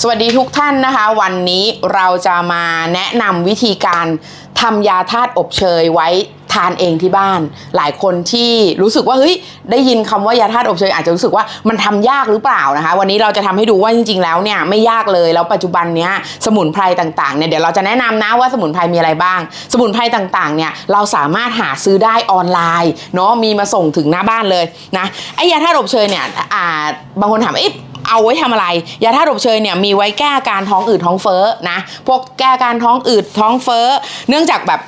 สวัสดีทุกท่านนะคะ วันนี้เราจะมาแนะนำวิธีการทำยาธาตุอบเชยไว้ทานเองที่บ้าน หลายคนที่รู้สึกว่าเฮ้ยได้ยินคำว่ายาธาตุอบเชยอาจจะรู้สึกว่ามันทำยากหรือเปล่านะคะ วันนี้เราจะทำให้ดูว่าจริง ๆ แล้วเนี่ยไม่ยากเลยแล้วปัจจุบันเนี้ยสมุนไพรต่างๆเนี่ยเดี๋ยวเราจะแนะนำนะว่าสมุนไพรมีอะไรบ้าง สมุนไพรต่างๆเนี่ยเราสามารถหาซื้อได้ออนไลน์เนาะมีมาส่งถึงหน้าบ้านเลยนะไอ้ยาธาตุอบเชยเนี่ยอ่าบางคนถามเอ๊ะ เอาไว้ทำอะไร ยาธาตุอบเชยเนี่ยมีไว้แก้อาการท้องอืดท้องเฟ้อนะ พวกแก้อาการท้องอืดท้องเฟ้อ เนื่องจากแบบ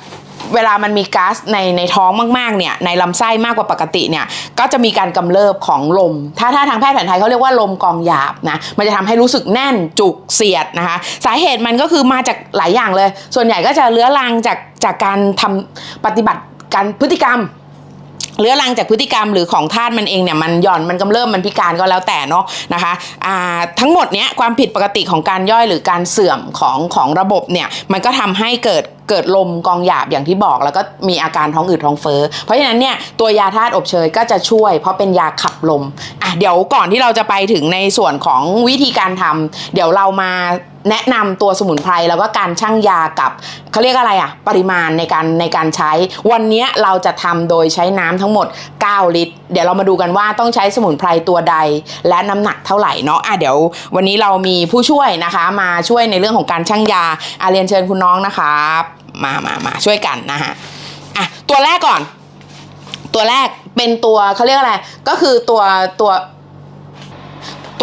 เวลามันมีก๊าซในในท้องมากๆเนี่ยในลำไส้มากกว่าปกติเนี่ยก็จะมีการกำเริบของลม ถ้าถ้าทางแพทย์แผนไทยเขาเรียกว่าลมกองหยาบนะมันจะทำให้รู้สึกแน่นจุกเสียดนะคะสาเหตุมันก็คือมาจากหลายอย่างเลย ส่วนใหญ่ก็จะเลื้อรังจากจากการทำปฏิบัติการพฤติกรรม เรื้อรังจากพฤติกรรมหรือของธาตุมันเองเนี่ยมันหย่อนมันกำเริ่มมันพิการก็แล้วแต่เนาะนะคะอ่าทั้งหมดเนี้ยความผิดปกติของการย่อยหรือการเสื่อมของของระบบเนี่ยมันก็ทำให้เกิด เกิดลมกองหยาบอย่างที่บอก แล้วก็มีอาการท้องอืดท้องเฟ้อเพราะฉะนั้นเนี่ยตัวยาธาตุอบเชยก็จะช่วย เพราะเป็นยาขับลมอะเดี๋ยวก่อนที่เราจะไปถึงในส่วนของวิธีการทำเดี๋ยวเรามาแนะนำตัวสมุนไพรแล้วก็การชั่งยากับเขาเรียกอะไรอะปริมาณในการในการใช้ วันนี้เราจะทำโดยใช้น้ำทั้งหมด 9 ลิตร เดี๋ยวเรามาดูกันว่าต้องใช้สมุนไพรตัวใด และน้ำหนักเท่าไหร่เนาะอะเดี๋ยววันนี้เรามีผู้ช่วยนะคะ มาช่วยในเรื่องของการชั่งยาอาเรียนเชิญคุณน้องนะคะ มามามาช่วยกันนะฮะอะตัวแรกก่อน ตัวแรกเป็นตัวเขาเรียกอะไร ก็คือตัวตัว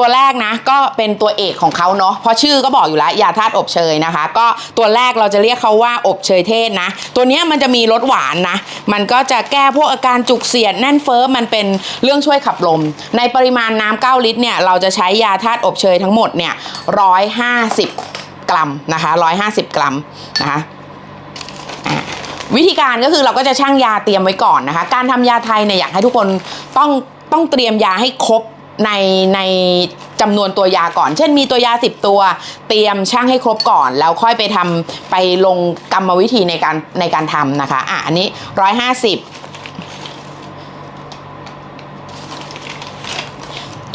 ตัวแรกนะก็เป็นตัวเอกของเขาเนาะเพราะชื่อก็บอกอยู่แล้วยาธาตุอบเชยนะคะ ก็ตัวแรกเราจะเรียกเขาว่าอบเชยเทศนะ ตัวนี้มันจะมีรสหวานนะ มันก็จะแก้พวกอาการจุกเสียดแน่นเฟ้อมันเป็นเรื่องช่วยขับลม ในปริมาณน้ำ9ลิตรเนี่ยเราจะใช้ยาธาตุอบเชยทั้งหมดเนี่ย150 กรัมนะคะ150 กรัมนะคะ วิธีการก็คือเราก็จะชั่งยาเตรียมไว้ก่อนนะคะ การทำยาไทยเนี่ยอยากให้ทุกคนต้องต้องเตรียมยาให้ครบในในจำนวนตัวยาก่อน เช่นมีตัวยา 10 ตัว เตรียมช่างให้ครบก่อน แล้วค่อยไปทำไปลงกรรมวิธีในการในการทำนะคะ อะ อันนี้ 150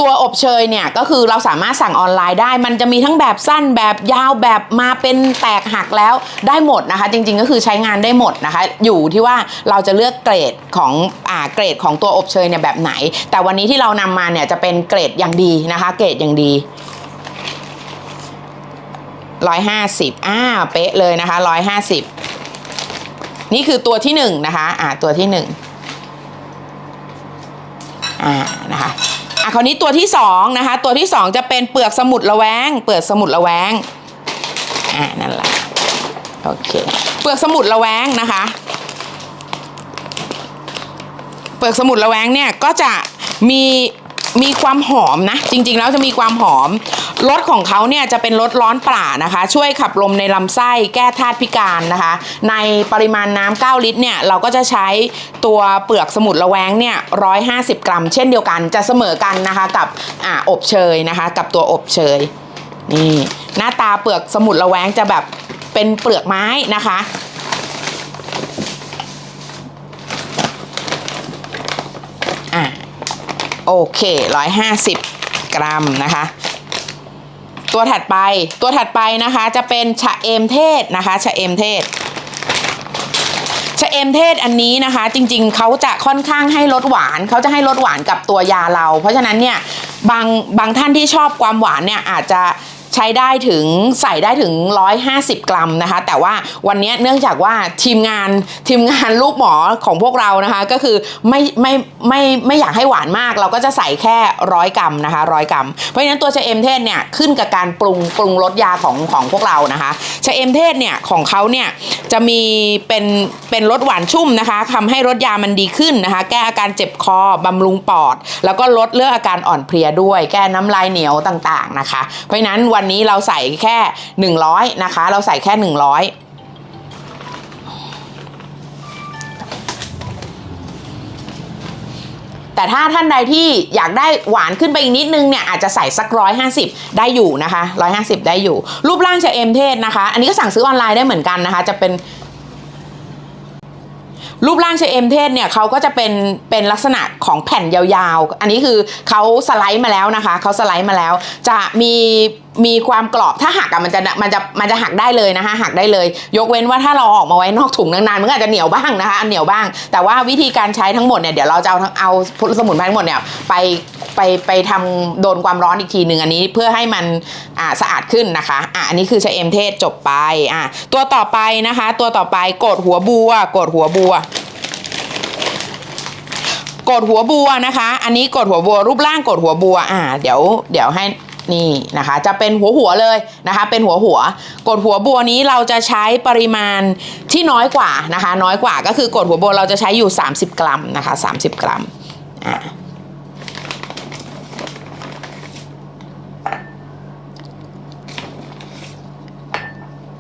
ตัวอบเชยเนี่ยก็คือเราสามารถสั่งออนไลน์ได้ มันจะมีทั้งแบบสั้นแบบยาวแบบมาเป็นแตกหักแล้วได้หมดนะคะ จริงๆก็คือใช้งานได้หมดนะคะ อยู่ที่ว่าเราจะเลือกเกรดของอ่าเกรดของตัวอบเชยเนี่ยแบบไหน แต่วันนี้ที่เรานำมาเนี่ยจะเป็นเกรดอย่างดีนะคะ เกรดอย่างดีร้อยห้าสิบอ่าเป๊ะเลยนะคะร้อยห้าสิบนี่คือตัวที่หนึ่งนะคะ อ่าตัวที่หนึ่งอ่านะคะ อะคราวนี้ตัวที่สองนะคะ ตัวที่สองจะเป็นเปลือกสมุดละแวง เปลือกสมุดละแวงอ่านั่นแหละโอเค เปลือกสมุดละแวงนะคะ เปลือกสมุดละแวงเนี่ยก็จะมี มีความหอมนะ จริงๆ แล้วจะมีความหอมรสของเขาเนี่ยจะเป็นรสร้อนปรานะคะ ช่วยขับลมในลำไส้แก้ธาตุพิการนะคะ ในปริมาณน้ำ9ลิตรเนี่ยเราก็จะใช้ตัวเปลือกสมุดละแวงเนี่ย150 กรัม เช่นเดียวกันจะเสมอกันนะคะกับอ่าอบเชยนะคะ กับตัวอบเชยนี่หน้าตาเปลือกสมุดละแวงจะแบบเป็นเปลือกไม้นะคะ อะ โอเคร้อยห้าสิบกรัมนะคะ ตัวถัดไปตัวถัดไปนะคะจะเป็นชะเอมเทศนะคะชะเอมเทศชะเอมเทศอันนี้นะคะ จริงๆเขาจะค่อนข้างให้รสหวานเขาจะให้รสหวานกับตัวยาเรา เพราะฉะนั้นเนี่ยบางบางท่านที่ชอบความหวานเนี่ยอาจจะ ใช้ได้ถึงใส่ได้ถึง 150 กรัมนะคะ แต่ว่าวันนี้เนื่องจากว่าทีมงานทีมงานลูกหมอของพวกเรานะคะ ก็คือไม่ไม่ไม่ไม่อยากให้หวานมาก เราก็จะใส่แค่ร้อยกรัมนะคะร้อยกรัม เพราะฉะนั้นตัวชะเอมเทศเนี่ยขึ้นกับการปรุงปรุงรสยาของของพวกเรานะคะชะเอมเทศเนี่ยของเขาเนี่ยจะมีเป็นเป็นรสหวานชุ่มนะคะทำให้รสยามันดีขึ้นนะคะ แก้อาการเจ็บคอบำรุงปอด แล้วก็ลดเรื่องอาการอ่อนเพลียด้วย แก้น้ำลายเหนียวต่างๆนะคะ เพราะฉะนั้นวันันนี้เราใส่แค่ 100 นะคะ เราใส่แค่ 100แต่ถ้าท่านใดที่อยากได้หวานขึ้นไปอีกนิดนึงเนี่ยอาจจะใส่สักร้อยห้าสิบได้อยู่นะคะร้อยห้าสิบได้อยู่ รูปร่างชะเอมเทศนะคะ อันนี้ก็สั่งซื้อออนไลน์ได้เหมือนกันนะคะ จะเป็น รูปร่างเชเอมเทศเนี่ยเขาก็จะเป็นเป็นลักษณะของแผ่นยาวๆ อันนี้คือเขาสไลด์มาแล้วนะคะเขาสไลด์มาแล้ว จะมีมีความกรอบถ้าหักอะมันจะมันจะมันจะหักได้เลยนะคะหักได้เลย ยกเว้นว่าถ้าเราออกมาไว้นอกถุงนานๆมันก็อาจจะเหนียวบ้างนะคะอันเหนียวบ้าง แต่ว่าวิธีการใช้ทั้งหมดเนี่ยเดี๋ยวเราจะเอาทั้งเอาสมุนไพรทั้งหมดเนี่ยไป ไปไปทำโดนความร้อนอีกทีหนึ่งอันนี้เพื่อให้มันอ่าสะอาดขึ้นนะคะอะอันนี้คือชะเอมเทศจบไปอะตัวต่อไปนะคะ ตัวต่อไปโกดหัวบัวโกดหัวบัวกดหัวบัวนะคะ อันนี้กดหัวบัวรูปร่างกดหัวบัว อ่า เดี๋ยว เดี๋ยวให้นี่นะคะ จะเป็นหัวหัวเลยนะคะ เป็นหัวหัว กดหัวบัวนี้เราจะใช้ปริมาณที่น้อยกว่านะคะ น้อยกว่าก็คือกดหัวบัวเราจะใช้อยู่ 30 กรัมนะคะ 30 กรัม อ่า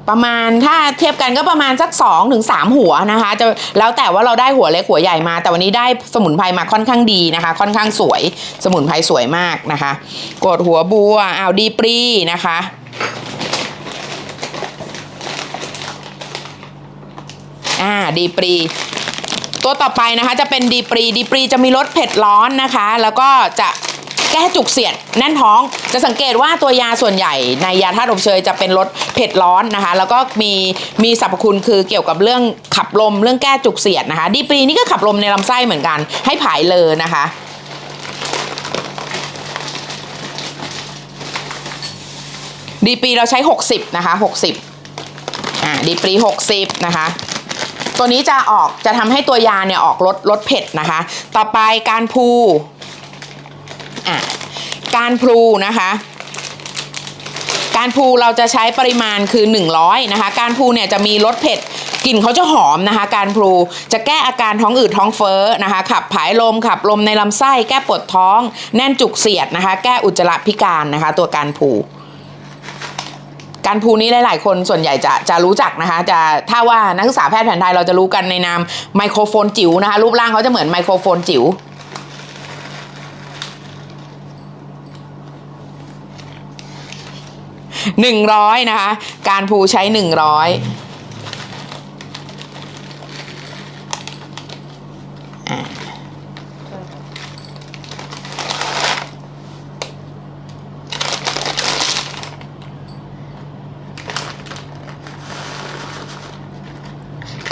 ประมาณถ้าเทียบกันก็ประมาณสัก2อถึงสหัวนะคะ จะแล้วแต่ว่าเราได้หัวเล็กหัวใหญ่มา แต่วันนี้ได้สมุนไพรมาค่อนข้างดีนะคะ ค่อนข้างสวย สมุนไพรสวยมากนะคะกดหัวบัวเอาดีปรีนะคะอ่าดีปรีตัวต่อไปนะคะจะเป็นดีปรีดีปรีจะมีรสเผ็ดร้อนนะคะ แล้วก็จะ แก้จุกเสียดแน่นท้อง จะสังเกตว่าตัวยาส่วนใหญ่ในยาธาตุอบเชยจะเป็นรสเผ็ดร้อนนะคะ แล้วก็มีมีสรรพคุณคือเกี่ยวกับเรื่องขับลมเรื่องแก้จุกเสียดนะคะ ดีปรีนี่ก็ขับลมในลำไส้เหมือนกัน ให้ผายเลยนะคะดีปีเราใช้ 60 นะคะ 60อ่าดีปี60 นะคะ ตัวนี้จะออกจะทำให้ตัวยาเนี่ยออกรสรสเผ็ดนะคะ ต่อไปการพู อะการพลูนะคะการพูเราจะใช้ปริมาณคือ 100 นะคะ การพูเนี่ยจะมีรสเผ็ดกลิ่นเขาจะหอมนะคะ การพลูจะแก้อาการท้องอืดท้องเฟ้อนะคะ ขับผายลมขับลมในลำไส้ แก้ปวดท้อง แน่นจุกเสียดนะคะ แก้อุจจาระพิการนะคะ ตัวการพูการพูนี้หลาย ๆ คนส่วนใหญ่จะจะรู้จักนะคะ จะถ้าว่านักศึกษาแพทย์แผนไทยเราจะรู้กันในนามไมโครโฟนจิ๋วนะคะ รูปร่างเขาจะเหมือนไมโครโฟนจิ๋ว หนึ่งร้อยนะคะ การพูใช้หนึ่งร้อย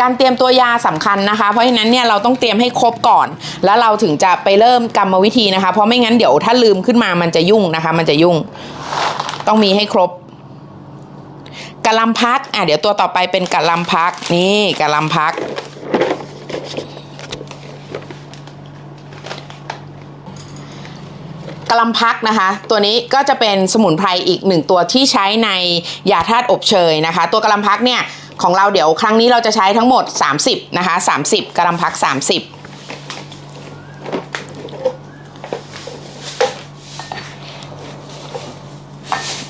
การเตรียมตัวยาสำคัญนะคะ เพราะฉะนั้นเนี่ยเราต้องเตรียมให้ครบก่อน แล้วเราถึงจะไปเริ่มกรรมวิธีนะคะ เพราะไม่งั้นเดี๋ยวถ้าลืมขึ้นมามันจะยุ่งนะคะ มันจะยุ่ง ต้องมีให้ครบ กะลำพักอะเดี๋ยวตัวต่อไปเป็นกะลำพักนี่กะลำพัก กะลำพักนะคะ ตัวนี้ก็จะเป็นสมุนไพรอีกหนึ่งตัวที่ใช้ในยาธาตุอบเชยนะคะ ตัวกะลำพักเนี่ยของเราเดี๋ยวครั้งนี้เราจะใช้ทั้งหมด 30 นะคะ 30 กะลำพัก 30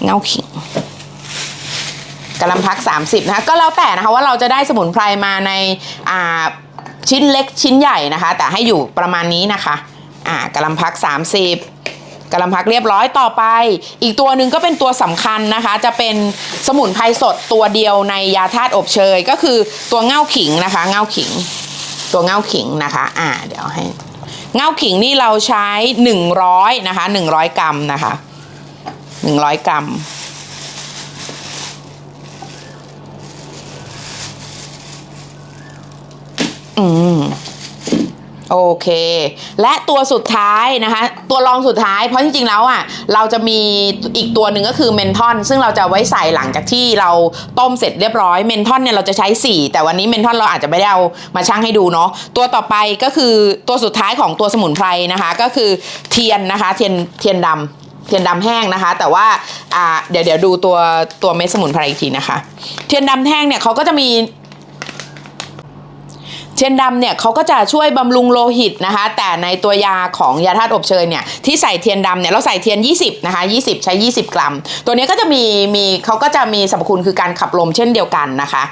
เงาขิง กะลำพัก 30นะคะก็แล้วแต่นะคะว่าเราจะได้สมุนไพรมาในอ่าชิ้นเล็กชิ้นใหญ่นะคะ แต่ให้อยู่ประมาณนี้นะคะอ่ากะลำพัก 30กะล่ำพักเรียบร้อยต่อไป อีกตัวหนึ่งก็เป็นตัวสำคัญนะคะ จะเป็นสมุนไพรสดตัวเดียวในยาธาตุอบเชย ก็คือตัวเง่าขิงนะคะ เง่าขิง ตัวเง่าขิงนะคะ อ่า เดี๋ยวให้ เง่าขิงนี่เราใช้ 100 นะคะ 100 กรัมนะคะ 100 กรัม อืมโอเค และตัวสุดท้ายนะคะ ตัวรองสุดท้ายเพราะจริงๆแล้วอะ เราจะมีอีกตัวหนึ่งก็คือเมนทอนซึ่งเราจะไว้ใส่หลังจากที่เราต้มเสร็จเรียบร้อยเมนทอนเนี่ยเราจะใช้ 4 แต่วันนี้เมนทอนเราอาจจะไม่ได้เอามาชั่งให้ดูเนาะตัวต่อไปก็คือตัวสุดท้ายของตัวสมุนไพรนะคะ ก็คือเทียนนะคะ เทียนเทียนดำเทียนดำแห้งนะคะ แต่ว่าอ่าเดี๋ยวเดี๋ยวดูตัวตัวเม็ดสมุนไพรอีกทีนะคะ เทียนดำแห้งเนี่ยเขาก็จะมี เทียนดำเนี่ยเขาก็จะช่วยบำรุงโลหิตนะคะ แต่ในตัวยาของยาธาตุอบเชยเนี่ยที่ใส่เทียนดำเนี่ยเราใส่เทียน 20นะคะ20 ใช้ 20 กรัม ตัวนี้ก็จะมีมีเขาก็จะมีสรรพคุณคือการขับลมเช่นเดียวกันนะคะ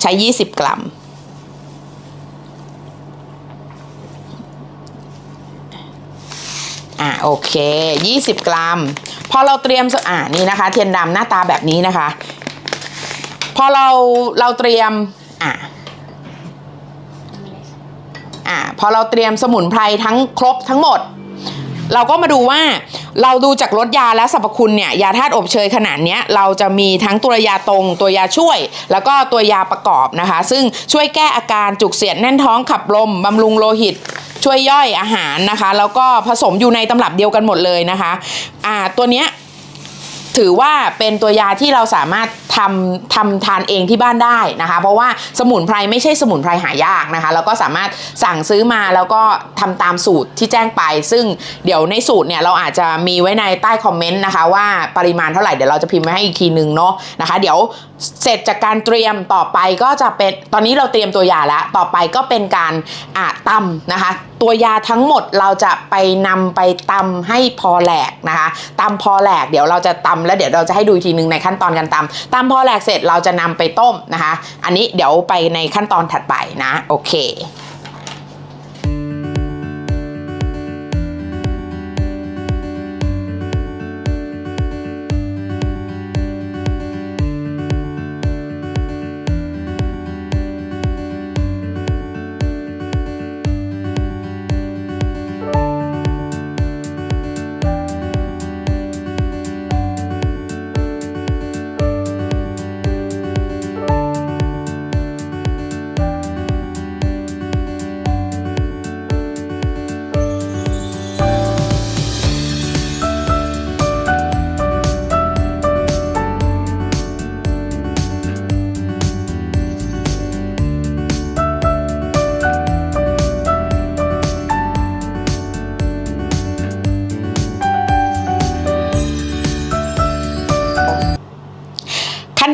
ใช้ 20 กรัมอ่าโอเค 20 กรัม พอเราเตรียมอ่านี่นะคะ เทียนดำหน้าตาแบบนี้นะคะ พอเราเราเตรียมอ่า พอเราเตรียมสมุนไพรทั้งครบทั้งหมด เราก็มาดูว่าเราดูจากรสยาและสรรพคุณเนี่ยยาธาตุอบเชยขนาดเนี้ยเราจะมีทั้งตัวยาตรง ตัวยาช่วย แล้วก็ตัวยาประกอบนะคะ ซึ่งช่วยแก้อาการจุกเสียดแน่นท้องขับลมบำรุงโลหิตช่วยย่อยอาหารนะคะ แล้วก็ผสมอยู่ในตำรับเดียวกันหมดเลยนะคะอ่าตัวเนี้ย ถือว่าเป็นตัวยาที่เราสามารถทำทำทานเองที่บ้านได้นะคะ เพราะว่าสมุนไพรไม่ใช่สมุนไพรหายากนะคะแล้วก็สามารถสั่งซื้อมาแล้วก็ทำตามสูตรที่แจ้งไป ซึ่งเดี๋ยวในสูตรเนี่ยเราอาจจะมีไว้ในใต้คอมเมนต์นะคะว่าปริมาณเท่าไหร่เดี๋ยวเราจะพิมพ์ไว้ให้อีกทีนึงเนาะนะคะ เดี๋ยวเสร็จจากการเตรียมต่อไปก็จะเป็นตอนนี้เราเตรียมตัวยาแล้ว ต่อไปก็เป็นการอ่าตำนะคะตัวยาทั้งหมดเราจะไปนำไปตำให้พอแหลกนะคะตำพอแหลกเดี๋ยวเราจะตำแล้วเดี๋ยวเราจะให้ดูอีกทีนึงในขั้นตอนการตำตำพอแหลกเสร็จเราจะนำไปต้มนะคะ อันนี้เดี๋ยวไปในขั้นตอนถัดไปนะโอเค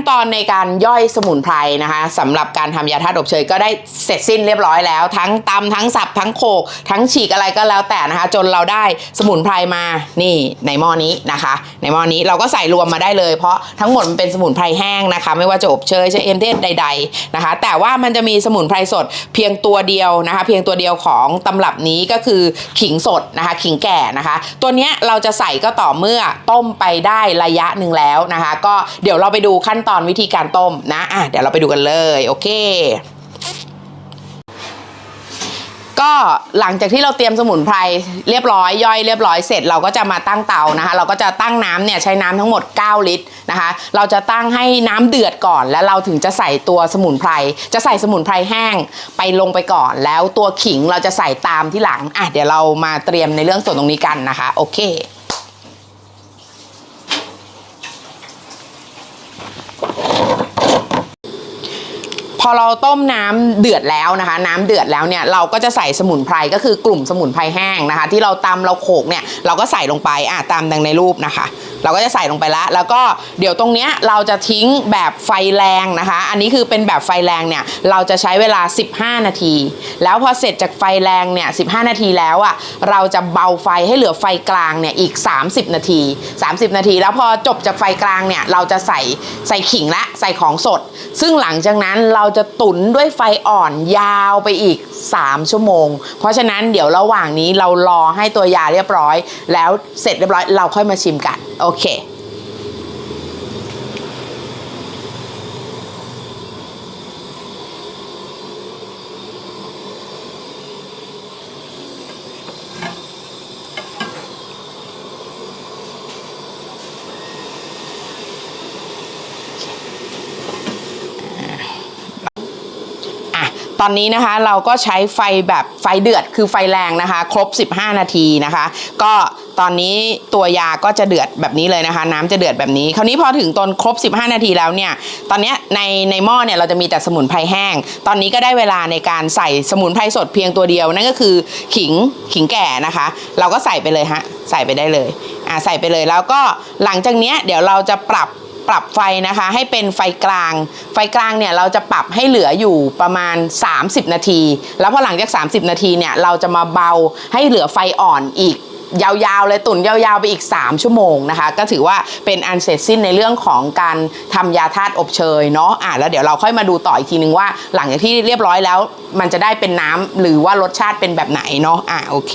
ตอนในการย่อยสมุนไพรนะคะสำหรับการทำยาธาตุอบเชยก็ได้เสร็จสิ้นเรียบร้อยแล้ว ทั้งตำทั้งสับทั้งโขกทั้งฉีกอะไรก็แล้วแต่นะคะ จนเราได้สมุนไพรมานี่ในหม้อนี้นะคะ ในหม้อนี้เราก็ใส่รวมมาได้เลย เพราะทั้งหมดมันเป็นสมุนไพรแห้งนะคะ ไม่ว่าจะอบเชยจะเอ็มเทศใด ๆนะคะ แต่ว่ามันจะมีสมุนไพรสดเพียงตัวเดียวนะคะ เพียงตัวเดียวของตำรับนี้ก็คือขิงสดนะคะ ขิงแก่นะคะ ตัวเนี้ยเราจะใส่ก็ต่อเมื่อต้มไปได้ระยะหนึ่งแล้วนะคะ ก็เดี๋ยวเราไปดูขั้นตอนวิธีการต้มนะอะเดี๋ยวเราไปดูกันเลยโอเค ก็หลังจากที่เราเตรียมสมุนไพรเรียบร้อยย่อยเรียบร้อยเสร็จเราก็จะมาตั้งเตานะคะ เราก็จะตั้งน้ำเนี่ยใช้น้ำทั้งหมด 9 ลิตรนะคะ เราจะตั้งให้น้ำเดือดก่อน แล้วเราถึงจะใส่ตัวสมุนไพรจะใส่สมุนไพรแห้งไปลงไปก่อน แล้วตัวขิงเราจะใส่ตามที่หลังอะเดี๋ยวเรามาเตรียมในเรื่องส่วนตรงนี้กันนะคะ โอเค พอเราต้มน้ำเดือดแล้วนะคะ น้ำเดือดแล้วเนี่ยเราก็จะใส่สมุนไพรก็คือกลุ่มสมุนไพรแห้งนะคะ ที่เราตำเราโขกเนี่ยเราก็ใส่ลงไปอะตามดังในรูปนะคะ เราก็จะใส่ลงไปแล้วแล้วก็เดี๋ยวตรงเนี้ยเราจะทิ้งแบบไฟแรงนะคะ อันนี้คือเป็นแบบไฟแรงเนี่ยเราจะใช้เวลา 15 นาที แล้วพอเสร็จจากไฟแรงเนี่ย15 นาทีแล้วอะเราจะเบาไฟให้เหลือไฟกลางเนี่ยอีก 30 นาที 30 นาที แล้วพอจบจากไฟกลางเนี่ยเราจะใส่ใส่ขิงและใส่ของสด ซึ่งหลังจากนั้นเราจะตุ๋นด้วยไฟอ่อนยาวไปอีก 3 ชั่วโมง เพราะฉะนั้นเดี๋ยวระหว่างนี้เรารอให้ตัวยาเรียบร้อย แล้วเสร็จเรียบร้อยเราค่อยมาชิมกัน โอเค อะตอนนี้นะคะเราก็ใช้ไฟแบบไฟเดือดคือไฟแรงนะคะ ครบ 15 นาทีนะคะ ก็ตอนนี้ตัวยาก็จะเดือดแบบนี้เลยนะคะ น้ำจะเดือดแบบนี้ คราวนี้พอถึงตอนครบ 15 นาทีแล้วเนี่ยตอนนี้ในในหม้อเนี่ยเราจะมีแต่สมุนไพรแห้ง ตอนนี้ก็ได้เวลาในการใส่สมุนไพรสดเพียงตัวเดียว นั่นก็คือขิงขิงแก่นะคะ เราก็ใส่ไปเลยฮะใส่ไปได้เลยอ่าใส่ไปเลยแล้วก็หลังจากเนี้ยเดี๋ยวเราจะปรับ ปรับไฟนะคะให้เป็นไฟกลาง ไฟกลางเนี่ยเราจะปรับให้เหลืออยู่ประมาณ 30 นาที แล้วพอหลังจาก 30 นาทีเนี่ยเราจะมาเบาให้เหลือไฟอ่อนอีกยาวๆเลยตุ่นยาวๆไปอีก 3 ชั่วโมงนะคะ ก็ถือว่าเป็นอันเสร็จสิ้นในเรื่องของการทำยาธาตุอบเชยเนาะอะแล้วเดี๋ยวเราค่อยมาดูต่ออีกทีนึงว่า หลังจากที่เรียบร้อยแล้ว มันจะได้เป็นน้ำหรือว่ารสชาติเป็นแบบไหนเนาะอะโอเค